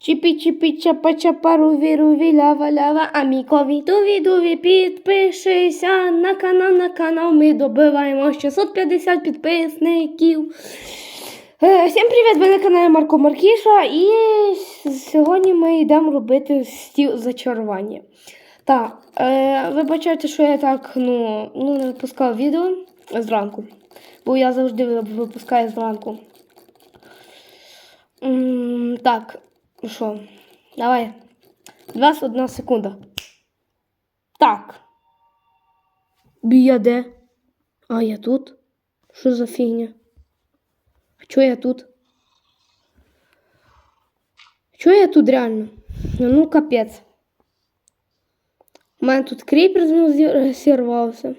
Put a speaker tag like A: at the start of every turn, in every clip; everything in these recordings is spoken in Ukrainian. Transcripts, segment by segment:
A: Чіпі чіпі чапа чапа руві руві лява лява амікові туві дуві підпишися на канал на канал. Ми добиваємо 650 підписників. Е, Всім привіт! Ви на каналі Марко Маркіша і сьогодні ми йдемо робити стіл зачарування. Так, е, вибачайте, що я так ну, ну, не випускав відео зранку, бо я завжди випускаю зранку. Так, ну що, давай. 21 секунда. Так. Бія де? А, я тут? Що за фігня? А чого я тут? Чого я тут реально? Ну, ну капець. У мене тут кріпер зірвався.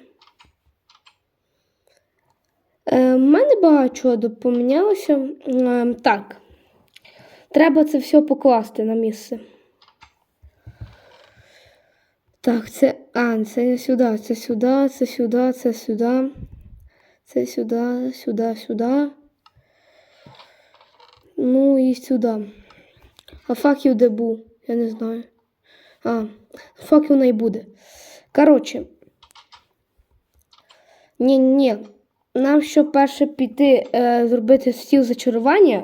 A: Е, У мене багато чого допомінялося. Е, так. Треба це все покласти на місце. Так, це. А, це не сюди, це сюди, це сюди, це сюди. Це сюди, сюди, сюди. Ну і сюди. А факів де був? Я не знаю. А, факів не буде. Коротше. Ні, ні. Нам щоб перше піти е, зробити стіл зачарування.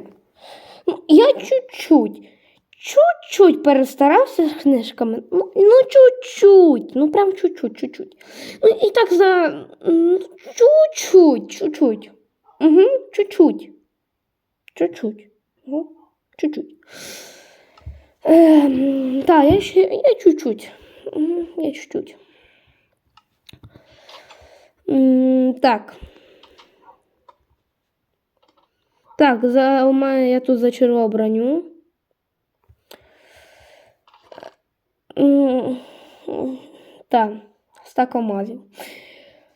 A: Ну, я чуть-чуть. Чуть-чуть перестарався з книжками. Ну, ну чуть-чуть. Ну, прям чуть-чуть, чуть-чуть. Ну, і так за чуть-чуть, чуть-чуть. Угу, чуть-чуть. Чуть-чуть. Угу, чуть-чуть. Ем, так, я ще я чуть-чуть. Я чуть-чуть. М, так. Так, за, у мене я тут зачарував броню. Так, стак алмазів.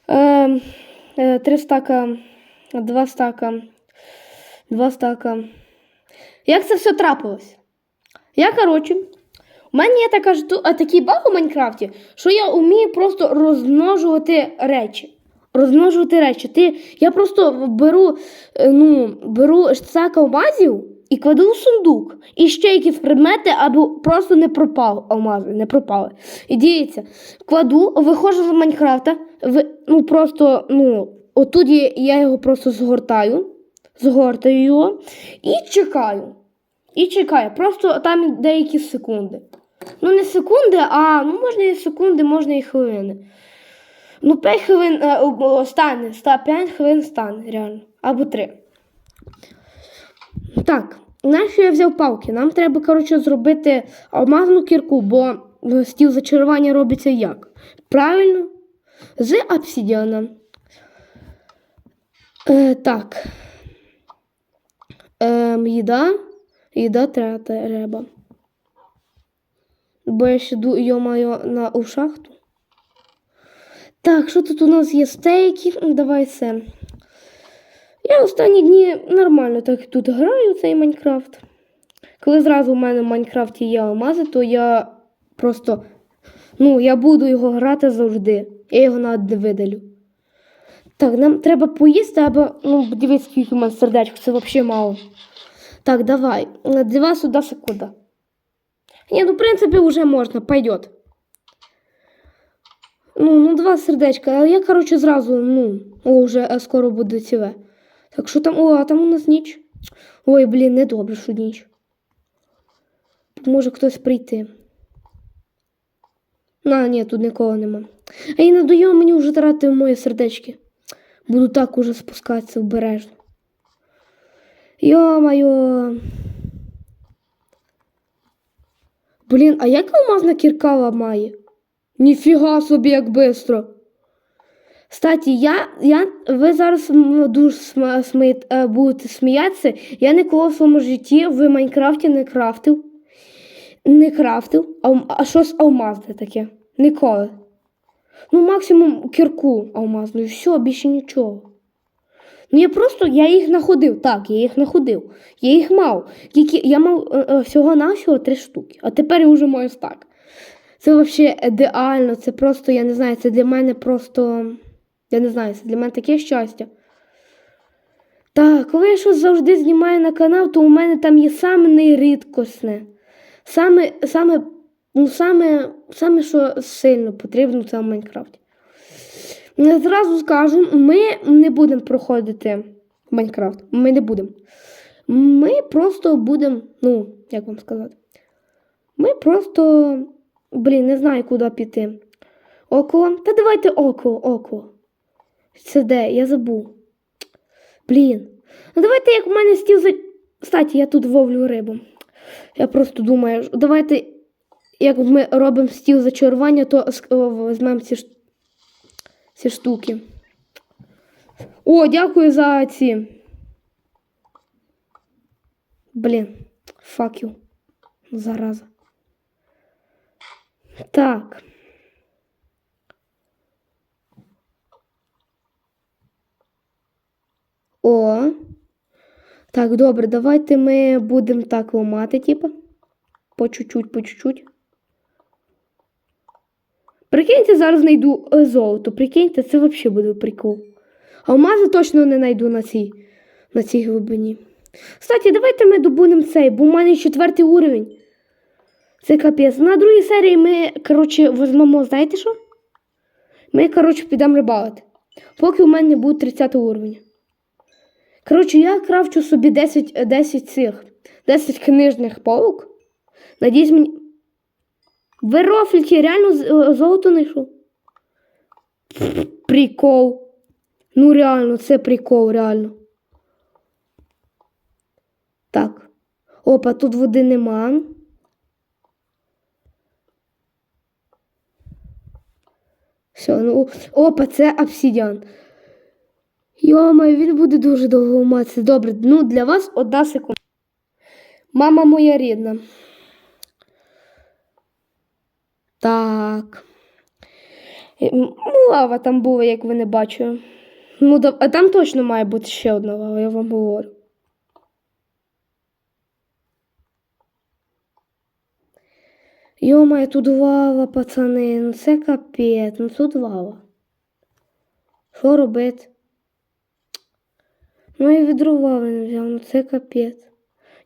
A: Е, е, три стака, два стака, два стака. Як це все трапилось? Я, коротше, у мене є така такий баг у Майнкрафті, що я вмію просто розмножувати речі. Розмножувати речі. Ти, я просто беру, е, ну, беру стак алмазів і кладу в сундук. І ще якісь предмети, аби просто не пропав алмази, не пропали. І дивіться, кладу, виходжу з Майнкрафта, ви, ну просто, ну, отут я його просто згортаю, згортаю його і чекаю. І чекаю. Просто там деякі секунди. Ну, не секунди, а ну, можна і секунди, можна і хвилини. Ну, 5 хвилин е, о, о, стане, 5 хвилин стане, реально. Або 3. Так, нащо я взяв палки? Нам треба, коротше, зробити алмазну кірку, бо е, стіл зачарування робиться як? Правильно? З обсидіана. Е, так. Ем, їда. Їда треба. Бо я ще ду, йо-моє, на у шахту. Так, що тут у нас є стейки? Ну, Давай це. Я останні дні нормально так тут граю цей Майнкрафт. Коли зразу в мене в Майнкрафті є алмази, то я просто. Ну, я буду його грати завжди. Я його навіть не видалю. Так, нам треба поїсти, або. Ну, дивіться, скільки у мене сердечко, це взагалі мало. Так, давай. Два сюда секунда. Не, ну, в принципе, уже можно, пойдет. Ну, ну, два сердечка. А я, короче, зразу, ну, о, вже е, скоро буде ціле. Так що там, о, а там у нас ніч. Ой, блін, не добре, що ніч. Може хтось прийти. На, ні, тут нікого нема. А не дає мені вже тратити мої сердечки. Буду так уже спускатися обережно. Йо-моє. Блін, а як алмазна кірка ламає? Ніфіга собі, як бистро. Кстати, я, я, ви зараз дуже сма, смієт- е, будете сміятися. Я ніколи в своєму житті в Майнкрафті не крафтив. Не крафтив. А, а щось алмазне таке. Ніколи. Ну, максимум кірку алмазну і все, більше нічого. Ну, я просто я їх знаходив. Так, я їх знаходив. Я їх мав. Я мав е, е, всього-навсього три штуки, а тепер я вже маю стак. Це взагалі ідеально. Це просто, я не знаю, це для мене просто. Я не знаю, це для мене таке щастя. Так, коли я щось завжди знімаю на канал, то у мене там є саме найрідкісне. саме, саме, ну, саме, саме, що сильно потрібно це в Майнкрафті. Я Зразу скажу, ми не будемо проходити Майнкрафт. Ми не будемо. Ми просто будемо, ну, як вам сказати, ми просто, блін, не знаю, куди піти. Около? Та давайте около, около. Це де? Я забув. Блін. Ну давайте, як в мене стіл за. Кстати, я тут вовлю рибу. Я просто думаю, давайте, як ми робимо стіл зачарування, то візьмемо ці, ш- ці штуки. О, дякую за ці. Блін, you. Зараза. Так. О. Так, добре, давайте ми будемо так ламати, типу. По чуть-чуть, по чуть-чуть. Прикиньте, зараз знайду е, золото. Прикиньте, це взагалі буде прикол. Алмази точно не знайду на цій, на цій глибині. Кстати, давайте ми добудемо цей, бо в мене четвертий уровень. Це капець. На другій серії ми, коротше, візьмемо, знаєте що? Ми, коротше, підемо рибалити. Поки у мене буде 30 уровень. Коротше, я крафчу собі 10, е, 10 цих, 10 книжних полок. Надіюсь, мені. Ви рофліті, реально е, золото знайшов? Прикол. Ну, реально, це прикол, реально. Так. Опа, тут води нема. Все, ну. Опа, це обсидіан. Йома, він буде дуже довго ламатися. Добре, ну для вас одна секунда. Мама моя рідна. Так. Е, лава там була, як ви не бачили. Ну, а там точно має бути ще одна лава, я вам говорю. Йома, тут лава, пацани, ну це капець, ну тут лава. Що робити? Ну я відро лави не взяв, ну це капець.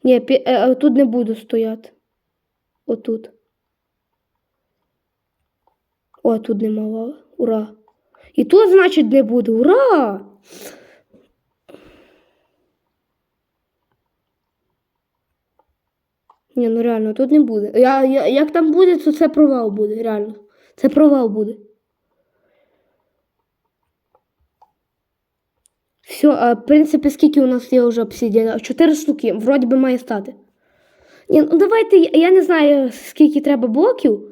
A: Ні, пі- е, е, тут не буду стояти. Отут. О, тут нема лави. Ура. І тут, значить, не буде. Ура! Ні, ну реально, тут не буде. Я, я, як там буде, то це провал буде, реально. Це провал буде. Все, а, в принципі, скільки у нас є вже обсидіана? Чотири штуки, вроді би має стати. Ні, ну давайте, я, не знаю, скільки треба блоків.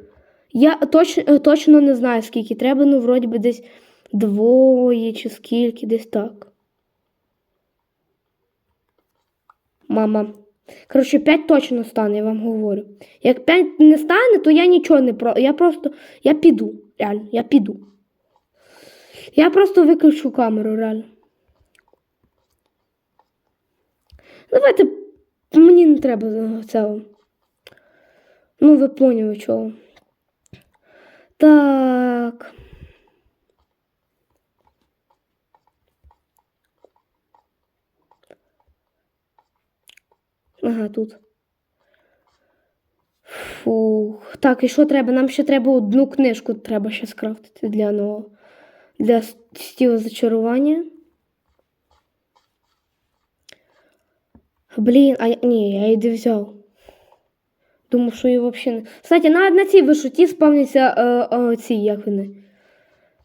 A: Я точ, точно не знаю, скільки треба, ну, вроді би десь двоє чи скільки, десь так. Мама. Коротше, 5 точно стане, я вам говорю. Як 5 не стане, то я нічого не про. Я просто. Я піду. Реально, я піду. Я просто виключу камеру, реально. Давайте. Мені не треба цього. Ну, ви поняли чого. Так. Ага, тут. Фух. Так, і що треба? Нам ще треба одну книжку треба ще скрафтити для нового. Для стілу зачарування. Блін, а я- ні, я її взяв. Думав, що її взагалі не. Кстати, на на цій висоті спавняться е, е, ці, як вони.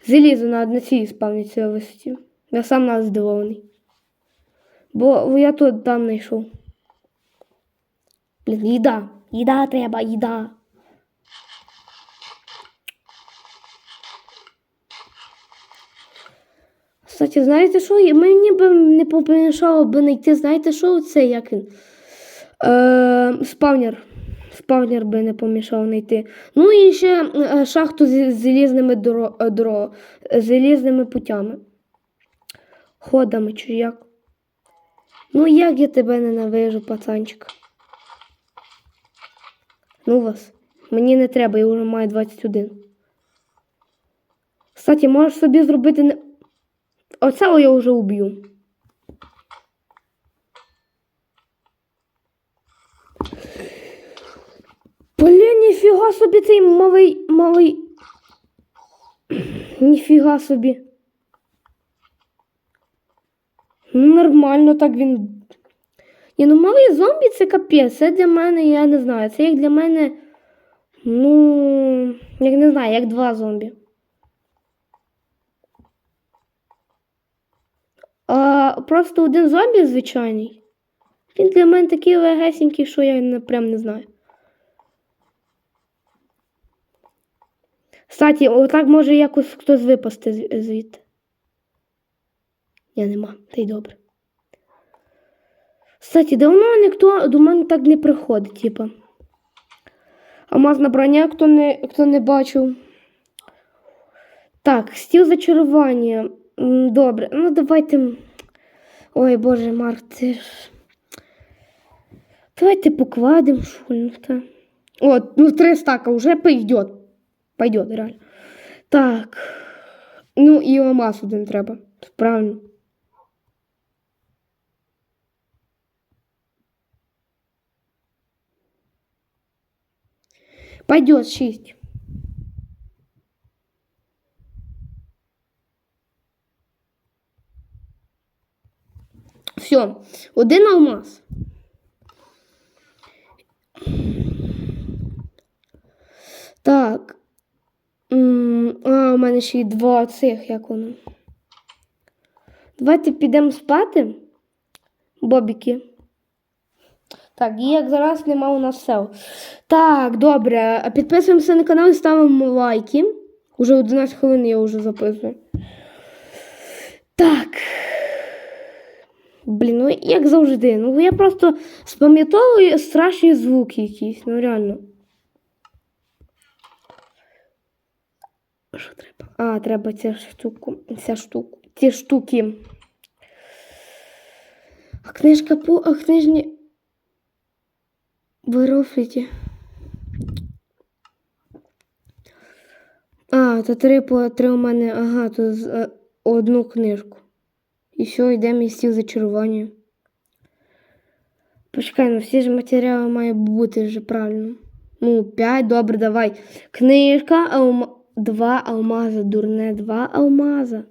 A: Залізо на на цій спавняться висоті. Я сам нас здивований. Бо я тут там знайшов. Блін, їда. Їда треба, їда. Кстати, знаєте що? Мені б не помішало би знайти, знаєте що це як він? Е, спавнер. Спавнер би не помішав знайти. Ну і ще е, шахту з залізними доро, е, доро, з залізними путями. Ходами чи як. Ну як я тебе ненавижу, пацанчик. Ну вас. Мені не треба, я вже маю 21. Кстати, можеш собі зробити не. Оце я вже уб'ю. ніфіга собі цей малий малий. Ніфіга собі. Ну, нормально так він. Ні, ну малий зомбі це капець. Це для мене, я не знаю. Це як для мене. Ну, як не знаю, як два зомбі. А просто один зомбі звичайний. Він для мене такий легесенький, що я прям не знаю. Кстати, отак може якось хтось випасти зв- звідти. Я нема, та й добре. Кстати, давно ніхто до мене так не приходить, типа. Алмазна броня, хто не, хто не бачив. Так, стіл зачарування. Добре, ну давайте. Ой, боже, Марк, це ж. Давайте покладемо шульну. Та. От, ну три стака вже пойдет. Пойдет, реально. Так. Ну і алмаз один треба. Правильно. Пойдет шесть. Все, один алмаз. Так. А, у мене ще й два цих, як воно. Давайте підемо спати, бобіки. Так, і як зараз нема у нас сел. Так, добре. Підписуємося на канал і ставимо лайки. Уже 11 хвилин я вже записую. Так. Блін, ну як завжди. Ну я просто спам'ятовую страшні звуки якісь, ну реально. Що треба? А, треба цю штуку. Ця штуку. Ці штуки. А книжка по. А книжні. Вирофліті. А, то три по три у мене. Ага, то з, е, одну книжку. І все, йдемо і стіл зачарування. Почекай, ну всі ж матеріали мають бути вже правильно. Ну, п'ять, добре, давай. Книжка, алма... два алмаза, дурне, два алмаза.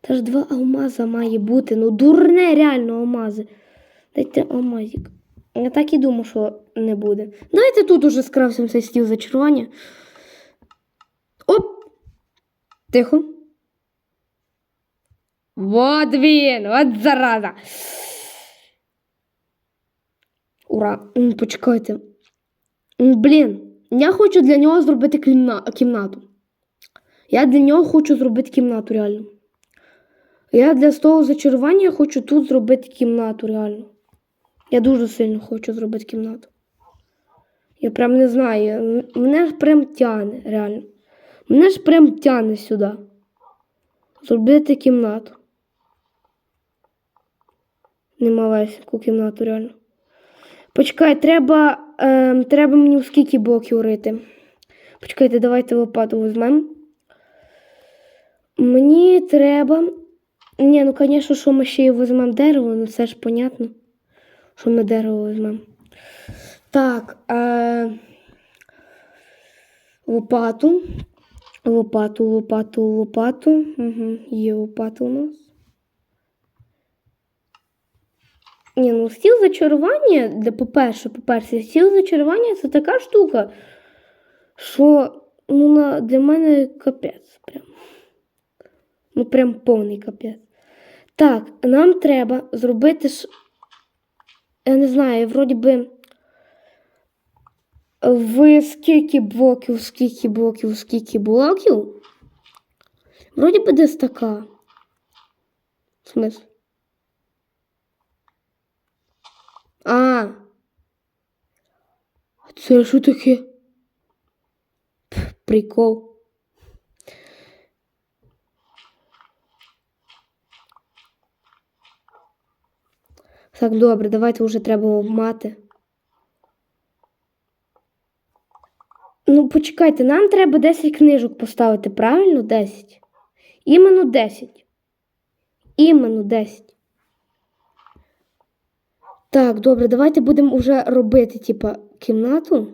A: Та ж два алмаза має бути. Ну, дурне, реально алмази. Дайте алмазик. Я так і думав, що не буде. Давайте тут уже скрався цей стіл зачарування. Оп! Тихо. Вот він, от зараза. Ура. Почекайте. Блін, я хочу для нього зробити кімна- кімнату. Я для нього хочу зробити кімнату, реально. Я для того зачарування хочу тут зробити кімнату, реально. Я дуже сильно хочу зробити кімнату. Я прям не знаю. Мене ж прям тяне, реально. Мене ж прям тяне сюди. Зробити кімнату. Нема Немалесеньку кімнату, реально. Почекай, треба, ем, треба мені в скільки блоків рити. Почекайте, давайте лопату візьмемо. Мені треба. Ні, ну, звісно, що ми ще й візьмемо дерево, ну це ж понятно, що ми дерево візьмемо. Так. Е... Лопату. Лопату, лопату, лопату. Угу, є лопата у нас. Ні, ну стіл зачарування, для, по-перше, по-перше, стіл зачарування це така штука, що ну, на, для мене капець прям. Ну, прям повний капець. Так, нам треба зробити ж. Я не знаю, вроді би. В скільки блоків, скільки блоків, скільки блоків? Вроді би десь така. В смислі? А. Це що таке? Прикол. Так, добре, давайте вже треба мати. Ну, почекайте, нам треба 10 книжок поставити, правильно? 10. Іменно 10. Іменно 10. Так, добре, давайте будемо вже робити, типа, кімнату.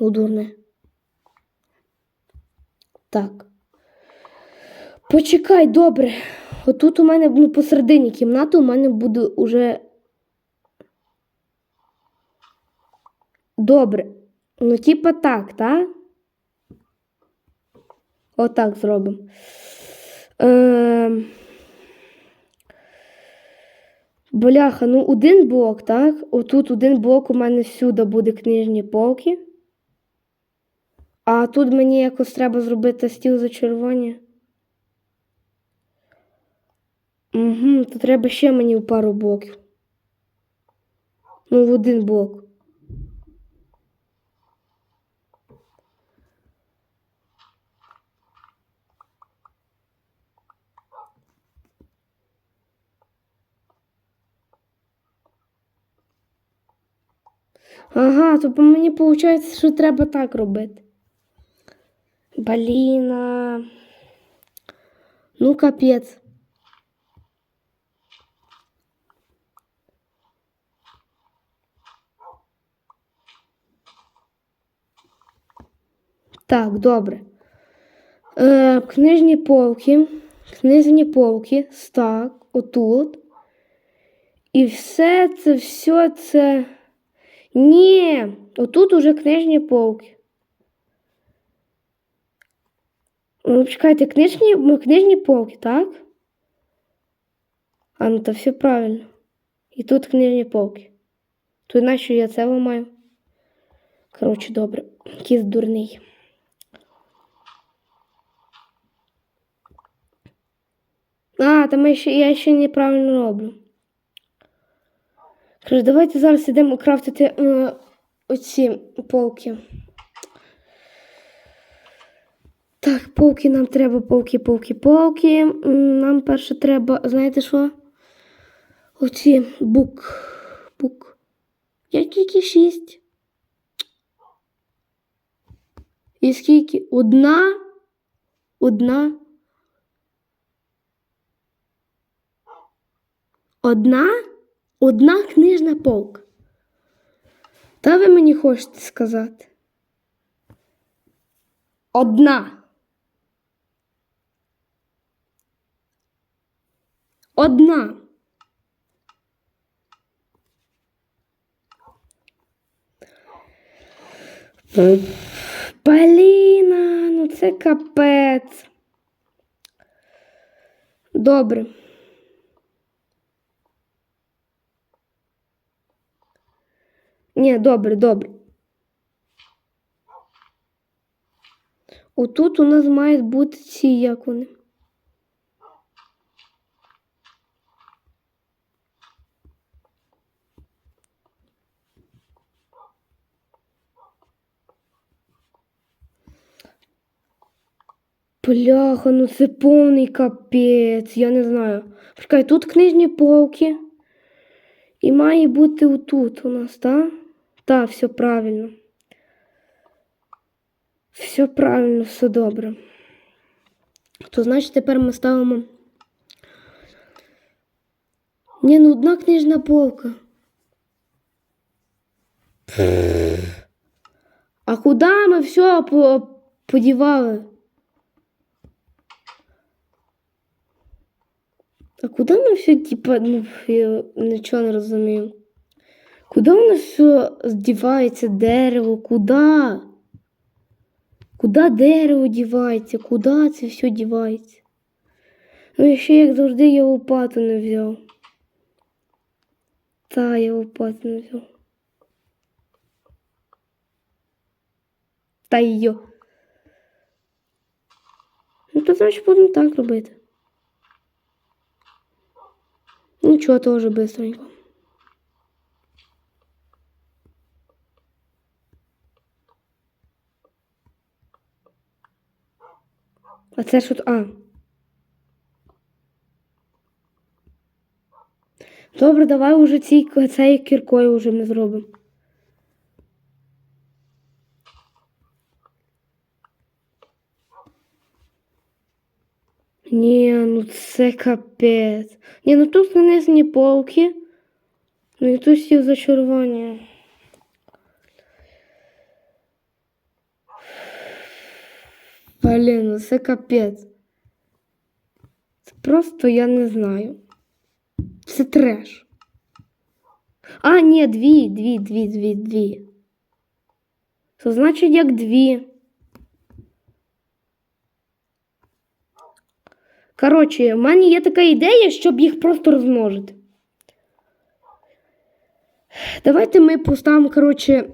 A: Ну, дурне. Так. Почекай, добре. Отут у мене ну, посередині кімнати у мене буде уже. Добре. Ну, типа так, так? Отак зробимо. Ем... Бляха, ну один блок, так? Отут один блок у мене всюди буде книжні полки. А тут мені якось треба зробити стіл зачарування. Угу, то треба ще мені в пару блоків. Ну, в один блок. Ага, то мені виходить, що треба так робити. Бліна. Ну, капець. Так, добре. Е, книжні полки. Книжні полки. Стак, отут. І все це, все це. Ні, отут уже книжні полки. Ну, чекайте, книжні, ну, книжні полки, так? А, ну то все правильно. І тут книжні полки. То нащо я це ламаю? Коротше, добре. Кіс дурний. А, там я ще, я ще неправильно роблю. Коротше, давайте зараз йдемо крафтити е, оці полки. Так, полки нам треба, полки, полки, полки. Нам перше треба, знаєте що? Оці бук. Бук. Я тільки шість. І скільки? Одна? Одна? Одна? Одна книжна полка. Та ви мені хочете сказати? Одна. Одна. Поліна, ну це капець. Добре. Ні, добре, добре. Отут у нас мають бути ці, як вони. Бляха, ну це повний капець, я не знаю. Чекай, тут книжні полки. І має бути отут у нас, так? Так, все правильно. Все правильно, все добре. То значить тепер ми ставимо. Ні, ну одна книжна полка. А куди ми все по- подівали? А куди ми все, типа, ну, я нічого не розумію. Куди воно все здівається, дерево? Куди? Куди дерево дівається? Куди це все дівається? Ну і ще, як завжди, я лопату не взяв. Та, я лопату не взяв. Та йо. Ну, то значить будемо так робити. Ничего, тоже быстренько. А це що? А. Добре, давай уже ці, цією кіркою вже ми зробимо. Ні, ну це капець. Ні, ну тут нанесені полки. Ну і тут стіл зачарування. Блін, ну це капець. Просто я не знаю. Це треш. А, ні, дві, дві, дві, дві, дві. Це значить як дві. Коротше, в мене є така ідея, щоб їх просто розмножити. Давайте ми поставимо, коротше,